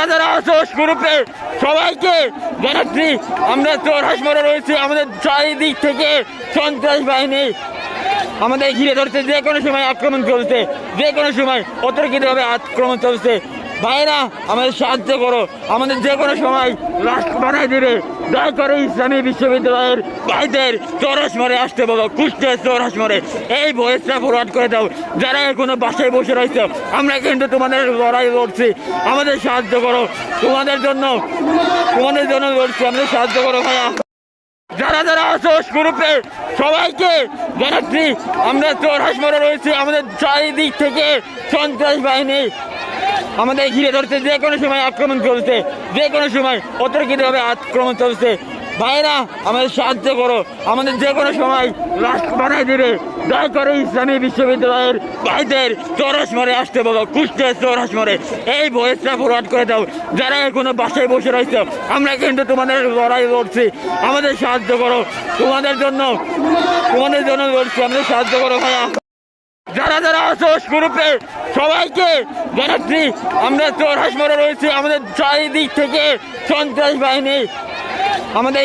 যারা যারা আছো গ্রুপে সবাইকে জানাচ্ছি, আমরা চোর হাসমরে রয়েছি, আমাদের চারিদিক থেকে সন্ত্রাস বাহিনী আমাদের ঘিরে ধরছে। যে কোনো সময় আক্রমণ চলছে, যে কোনো সময় অতর্কিতভাবে আক্রমণ চলছে। ভাইরা, আমাদের সাহায্য করো। আমাদের যে কোনো সময় রাষ্ট্র বানাই দিবে দয়া করে ইসলামী বিশ্ববিদ্যালয়ের ভাইদের চরস মরে আসতে বলো কুষ্টের চরস মরে। এই ভয়েসটা ফরওয়ার্ড করে দাও। যারা এখনও বাসায় বসে রয়েছে, আমরা কিন্তু তোমাদের লড়াই লড়ছি। আমাদের সাহায্য করো। তোমাদের জন্য তোমাদের জন্য লড়ছি। আমাদের সাহায্য করো ভাইয়া। যারা যারা আসোস গ্রুপে সবাইকে জানাচ্ছি, আমরা চোর হাসমরে রয়েছি। আমাদের চারিদিক থেকে সন্ত্রাস বাহিনী আমাদের ঘিরে ধরছে যে কোনো সময় আক্রমণ চলছে, যে কোনো সময় অতর্কিতভাবে আক্রমণ চলছে। ভাইরা আমাদের সাহায্য করো। আমাদের যে কোনো সময় রাষ্ট্র বানাই দিবে। দয়া করে ইসলামী বিশ্ববিদ্যালয়ের ভাইদের চরস মরে আসতে বলো কুষ্টের চরস মরে এই ভয়েসটা ফরওয়ার্ড করে দাও। যারা এখনও বাসায় বসে রয়েছে, আমরা কিন্তু তোমাদের লড়াই লড়ছি। আমাদের সাহায্য করো। তোমাদের জন্য তোমাদের জন্য লড়ছি। আমাদের সাহায্য করো ভাইয়া। যারা যারা আছো গ্রুপে সবাইকে জানাচ্ছি, আমরা চোর হাসমরে রয়েছি, আমাদের চারিদিক থেকে সন্ত্রাস বাহিনী আমাদের